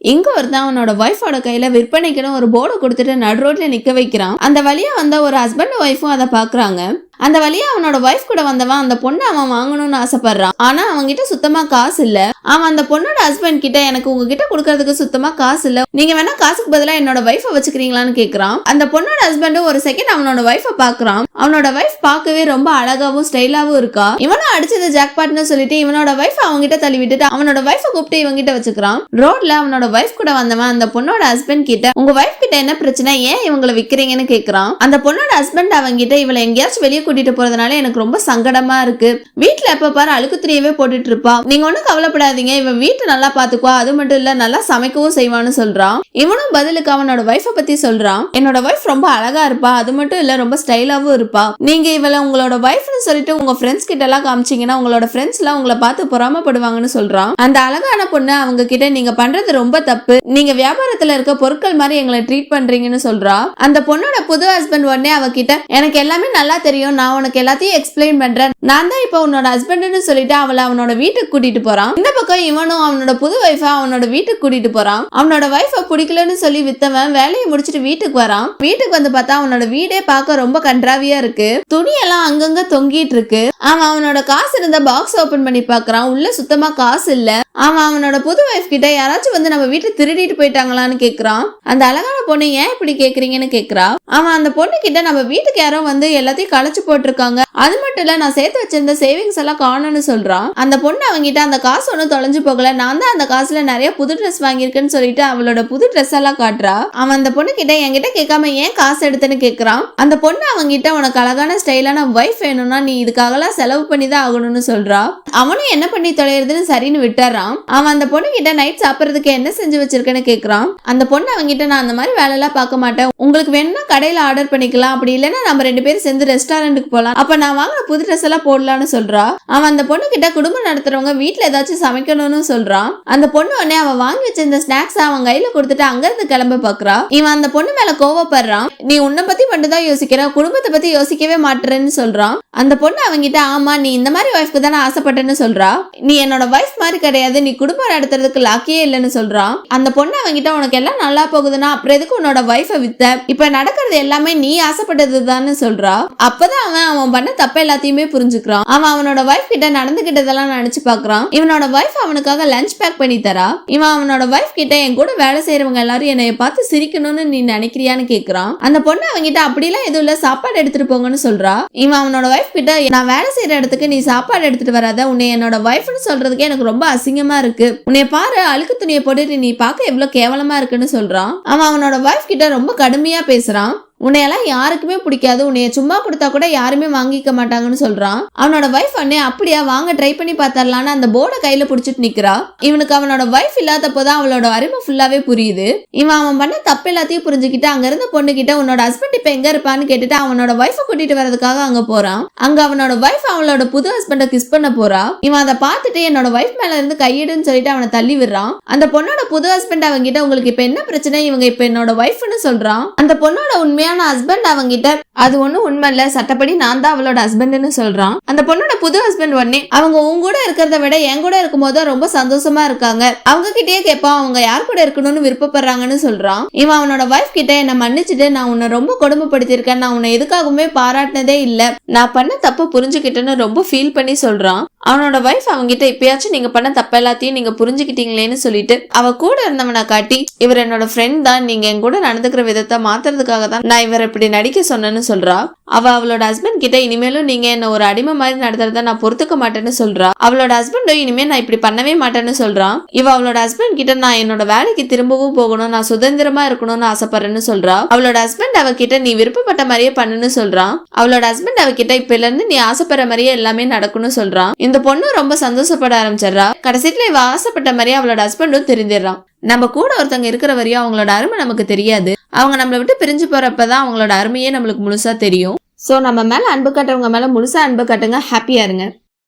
இங்க ஒருத்தன் அவனோட ஒய்ஃபோட கையில விற்பனைக்குன்னு ஒரு போர்டை கொடுத்துட்டு நடு ரோட்ல நிக்க வைக்கிறான். அந்த வழியா வந்த ஒரு ஹஸ்பண்ட் ஒய்ஃபும் அதை பாக்குறாங்க அந்த வழியா அவனோட ஒய்ஃப் கூட வந்தவன் அந்த பொண்ணை அவன் வாங்கணும்னு ஆசைப்படுறான். ஆனா அவன்கிட்ட சுத்தமா காசு இல்ல. அவன் அந்த பொண்ணோட ஹஸ்பண்ட் கிட்ட எனக்கு உங்ககிட்ட கொடுக்கறதுக்கு சுத்தமா காசு இல்ல. நீங்க வேணா காசுக்கு பதிலா என்னோட ஒய்ஃபை வச்சுக்கிறீங்களான்னு கேக்குறான். அந்த பொண்ணோட ஹஸ்பண்டும் ஒரு செகண்ட் அவனோட ஒய்ஃபை பாக்குறான். அவனோட ஒய்ஃப் பார்க்கவே ரொம்ப அழகாவும் ஸ்டைலாவும் இருக்கா. இவனும் அடிச்சது ஜாக்பாட்னு சொல்லிட்டு இவனோட ஒய்ஃப் அவன்கிட்ட தள்ளி விட்டுட்டு அவனோட ஒய்ஃபை கூப்பிட்டு இவங்கிட்ட வச்சுக்கிறான். ரோட்ல அவனோட ஒய்ஃப் கூட வந்தவன் அந்த பொண்ணோட ஹஸ்பண்ட் கிட்ட உங்க ஒய்ஃப் கிட்ட என்ன பிரச்சனை? ஏன் இவங்களை விக்கிறீங்கன்னு கேக்குறான்? அந்த பொண்ணோட ஹஸ்பண்ட் அவங்கிட்ட இவளை எங்கேயாச்சும் வெளியே கூட்டிட்டு போறதுனால எனக்கு ரொம்ப சங்கடமா இருக்கு. வீட்ல எப்ப பாரு அழுக்கு துணியவே போட்டுட்டு இருப்பா. நீங்க ஒண்ணும் கவலைப்படாதீங்க. இவன் வீட்டை நல்லா பாத்துக்குவா. அது மட்டும் இல்ல நல்லா சமைக்கவும் செய்வான்னு சொல்றான். இவனும் பதிலுக்கு அவனோட ஒய்ஃபை பத்தி சொல்றான். என்னோட ஒய்ஃப் ரொம்ப அழகா இருப்பா. அது மட்டும் இல்ல ரொம்ப ஸ்டைலாவும் இருப்பா. நீங்க இவளை உங்களோட ஒய்ஃப்னு சொல்லிட்டு உங்க ஃப்ரெண்ட்ஸ் கிட்ட எல்லாம் காமிச்சீங்கன்னா உங்களோட ஃப்ரெண்ட்ஸ் எல்லாம் உங்களை பார்த்து பொறாமப்படுவாங்கன்னு சொல்றான். அந்த அழகான பொண்ணு அவங்க கிட்ட நீங்க பண்றது ரொம்ப தப்பு. நீங்க வியாபாரத்துல இருக்க பொருட்கள் மாதிரி எங்களை ட்ரீட் பண்றீங்கன்னு சொல்றா. அந்த பொண்ணோட புது ஹஸ்பண்ட் உடனே அவகிட்ட எனக்கு எல்லாமே நல்லா தெரியும். நான் உனக்கு எல்லாத்தையும் எக்ஸ்பிளைன் பண்றேன். நான் தான் இப்போ உன்னோட ஹஸ்பண்ட்னு சொல்லிட்டு அவளை அவனோட வீட்டுக்கு கூட்டிட்டு போறான். இந்த பக்கம் இவனும் அவனோட புது ஒய்ஃபை அவனோட வீட்டுக்கு கூட்டிட்டு போறான். அவனோட ஒய்ஃபை பிடிக்கலன்னு சொல்லி வித்தவன் வேலையை முடிச்சிட்டு வீட்டுக்கு வரான். வீட்டுக்கு வந்து பார்த்தா அவனோட வீடே பார்க்க ரொம்ப கன்றாவியா இருக்கு. துணியெல்லாம் அங்கங்க தொங்கிட்டு இருக்கு. அவன் அவனோட காசு இருந்த பாக்ஸ் ஓபன் பண்ணி பாக்குறான் உள்ள சுத்தமா காசு இல்ல. அவன் அவனோட புது ஒய்ஃப் கிட்ட யாராச்சும் வந்து நம்ம வீட்டை திருடிட்டு போயிட்டாங்களான்னு கேக்குறான். அந்த அழகான பொண்ணு ஏன் இப்படி கேக்குறீங்கன்னு கேக்குறா. அவன் அந்த பொண்ணு கிட்ட நம்ம வீட்டுக்கு யாரோ வந்து எல்லாத்தையும் களைச்சு போட்டிருக்காங்க. அது மட்டும் இல்ல நான் சேர்த்து வச்சிருந்த சேவிங்ஸ் எல்லாம் காணும்னு சொல்றான். அந்த பொண்ணு அவங்கிட்ட அந்த காசு ஒன்றும் தொலைஞ்சு போகல. நான் தான் அந்த காசுல நிறைய புது ட்ரெஸ் வாங்கியிருக்கேன்னு சொல்லிட்டு அவளோட புது ட்ரெஸ் எல்லாம் காட்டுறா. அவன் அந்த பொண்ணு கிட்ட என்கிட்ட கேட்காம ஏன் காசு எடுத்தேன்னு கேக்குறான். அந்த பொண்ணு அவங்கிட்ட உனக்கு அழகான ஸ்டைலான ஒய்ஃப் வேணும்னா நீ இதுக்காகலாம் செலவு பண்ணி தான் ஆகணும்னு சொல்றா. அவனும் என்ன பண்ணி தொலைறதுன்னு சரின்னு விட்டுறான். அவன் அந்த பொண்ணு கிட்ட நைட் சாப்பிட்றதுக்கு என்ன செஞ்சு வச்சிருக்கேன்னு கேட்குறான் அந்த பொண்ணு அவங்கிட்ட நான் அந்த மாதிரி வேலையெல்லாம் பார்க்க மாட்டேன். உங்களுக்கு வேணும்னா கடையில ஆர்டர் பண்ணிக்கலாம். அப்படி இல்லைன்னா நம்ம ரெண்டு பேரும் சேர்ந்து ரெஸ்டாரண்ட்டுக்கு போலாம். அப்ப நான் வாங்கின புது ட்ரெஸ் எல்லாம் போடலாம்னு சொல்றா. அவன் அந்த பொண்ணு கிட்ட குடும்பம் நடத்துறவங்க வீட்டில் ஏதாச்சும் சமைக்கணும்னு சொல்றான் அந்த பொண்ணு உடனே அவன் வாங்கி வச்சிருந்த ஸ்நாக்ஸ் அவன் கையில கொடுத்துட்டு அங்க இருந்து கிளம்ப பாக்குறா. இவன் அந்த பொண்ணு மேல கோவப்படுறான். நீ உன்னை பத்தி மட்டும் தான் யோசிக்கிறான் குடும்பத்தை பத்தி யோசிக்கவே மாட்டேறேன்னு சொல்றான். அந்த பொண்ணு அவங்கிட்ட ஆமா நீ இந்த மாதிரி ஒய்ஃப்க்கு தானே ஆசைப்பட்டேன்னு சொல்றா? நீ என்னோட ஒய்ஃப் மாதிரி கிடையாது நீ குடும்பம் நடத்துறதுக்கு லாக்கியே இல்லைன்னு சொல்றான் அந்த பொண்ணு அவங்கிட்ட உனக்கு எல்லாம் நல்லா போகுதுன்னா அப்புறம் எதுக்கு உன்னோட ஒய்ஃபை வித்த? இப்ப நடக்கிறது எல்லாமே நீ ஆசைப்பட்டது சொல்றா? அப்பதான் அவன் அவன் பண்ண தப்ப எல்லாத்தையுமே புரிஞ்சுக்கிறான். அவன் அவனோட ஒய்ஃப் கிட்ட நடந்துகிட்டதெல்லாம் நினைச்சு பாக்குறான் இவனோட ஒய்ஃப் அவனுக்காக லஞ்ச் பேக் பண்ணி தரா? இவன் அவனோட ஒய்ஃப் கிட்ட என் கூட வேலை செய்யறவங்க எல்லாரும் என்னைய பார்த்து சிரிக்கணும்னு நீ நினைக்கிறியான்னு கேக்குறான். அந்த பொண்ணு அவங்கிட்ட அப்படிலாம் எதுவும் இல்ல சாப்பாடு எடுத்துட்டு போங்கன்னு சொல்றா? இவன் அவனோட ஒய்ஃப் கிட்ட நான் வேலை செய்யற இடத்துக்கு நீ சாப்பாடு எடுத்துட்டு வராத. உன்னை என்னோட ஒய்ஃப்னு சொல்றதுக்கு எனக்கு ரொம்ப அசிங்கமா இருக்கு. உன்னை பாரு அழுக்கு துணியை போட்டுட்டு நீ பார்க்க எவ்வளவு கேவலமா இருக்குன்னு சொல்றான். அவன் அவனோட ஒய்ஃப் கிட்ட ரொம்ப கடுமையா பேசுறான். உன்னையெல்லாம் யாருக்குமே பிடிக்காது. உன்னைய சும்மா கொடுத்தா கூட யாருமே வாங்கிக்க மாட்டாங்கன்னு சொல்றான். அவனோட ஒய்ஃப் அண்ணே அப்படியா? வாங்க ட்ரை பண்ணி பார்த்தரலான்னு அந்த போர்டை கையில பிடிச்சிட்டு நிக்கிறா. இவனுக்கு அவனோட ஒய்ஃப் இல்லாதப்போதான் அவளோட அருமை ஃபுல்லாவே புரியுது. இவன் அவன் பண்ண தப்பு எல்லாத்தையும் புரிஞ்சுக்கிட்டு அங்க இருந்த பொண்ணு கிட்ட உன்னோட ஹஸ்பண்ட் இப்ப எங்க இருப்பான்னு கேட்டுட்டு அவனோட ஒய்ஃபை கூட்டிட்டு வரதுக்காக அங்க போறான். அங்க அவனோட ஒய்ஃப் அவளோட புது ஹஸ்பண்ட கிஸ் பண்ண போறா. இவன் அதை பார்த்துட்டு என்னோட ஒய்ஃப் மேல இருந்து கையிடுன்னு சொல்லிட்டு அவனை தள்ளி விடுறான். அந்த பொண்ணோட புது ஹஸ்பண்ட் அவங்கிட்ட உங்களுக்கு இப்ப என்ன பிரச்சனை? இவங்க இப்ப என்னோட ஒய்ஃப்னு சொல்றான். அந்த பொண்ணோட உண்மையான ஹஸ்பண்ட் அவங்கிட்ட அது ஒண்ணும் உண்மை இல்ல. சட்டப்படி நான் தான் அவளோட ஹஸ்பண்ட்னு சொல்றான். அந்த பொண்ணோட புது ஹஸ்பண்ட் உடனே அவங்க உன் கூட இருக்கிறத விட என் கூட இருக்கும்போது தான் ரொம்ப சந்தோஷமா இருக்காங்க. அவங்க கிட்டயே கேட்பான் அவங்க யார் கூட இருக்கணும்னு விருப்பப்படுறாங்கன்னு சொல்றான். இவன் அவனோட ஒய்ஃப் கிட்ட என்ன மன்னிச்சுட்டு நான் உன்னை ரொம்ப கொடுமைப்படுத்தியிருக்கேன். நான் உன்னை எதுக்காகவுமே பாராட்டினதே இல்ல. நான் பண்ண தப்பு புரிஞ்சுக்கிட்டேன்னு ரொம்ப ஃபீல் பண்ணி சொல்றான். அவனோட ஒய்ஃப் அவங்கிட்ட இப்பயாச்சும் நீங்க பண்ண தப்ப எல்லாத்தையும் நீங்க புரிஞ்சுக்கிட்டீங்களேன்னு சொல்லிட்டு அவ கூட இருந்தவனை காட்டி இவர் என்னோட ஃப்ரெண்ட் தான் நீங்க என் கூட நடந்துக்கிற விதத்தை மாத்துறதுக்காக தான் நான் இவர் இப்படி நடிக்க சொன்னேன்னு சொல்றா. அவ அவளோட ஹஸ்பண்ட் கிட்ட இனிமேலும் நீங்க என்ன ஒரு அடிமை மாதிரி நடத்துறத நான் பொறுத்துக்க மாட்டேன்னு சொல்றா. அவளோட ஹஸ்பண்டும் இனிமே நான் இப்படி பண்ணவே மாட்டேன்னு சொல்றான் இவ அவளோட ஹஸ்பண்ட் கிட்ட நான் என்னோட வேலைக்கு திரும்பவும் போகணும் நான் சுதந்திரமா இருக்கணும்னு ஆசைப்படுறேன்னு சொல்றா. அவளோட ஹஸ்பண்ட் அவகிட்ட நீ விருப்பப்பட்ட மாதிரியே பண்ணுன்னு சொல்றான் அவளோட ஹஸ்பண்ட் அவகிட்ட இப்ப இருந்து நீ ஆசைப்படுற மாதிரியே எல்லாமே நடக்கும்னு சொல்றான் இந்த பொண்ணு ரொம்ப சந்தோஷப்பட ஆரம்பிச்சிடுறா. கடைசியில இவ ஆசைப்பட்ட மாதிரியே அவளோட ஹஸ்பண்டும் தெரிஞ்சிடறான் நம்ம கூட ஒருத்தவங்க இருக்கிற வரையும் அவங்களோட அருமை நமக்கு தெரியாது. அவங்க நம்மளை விட்டு பிரிஞ்சு போறப்பதான் அவங்களோட அருமையே நம்மளுக்கு முழுசா தெரியும். ஸோ நம்ம மேல அன்பு கட்டவங்க மேல முழுசா அன்பு கட்டுங்க. ஹாப்பியா இருங்க.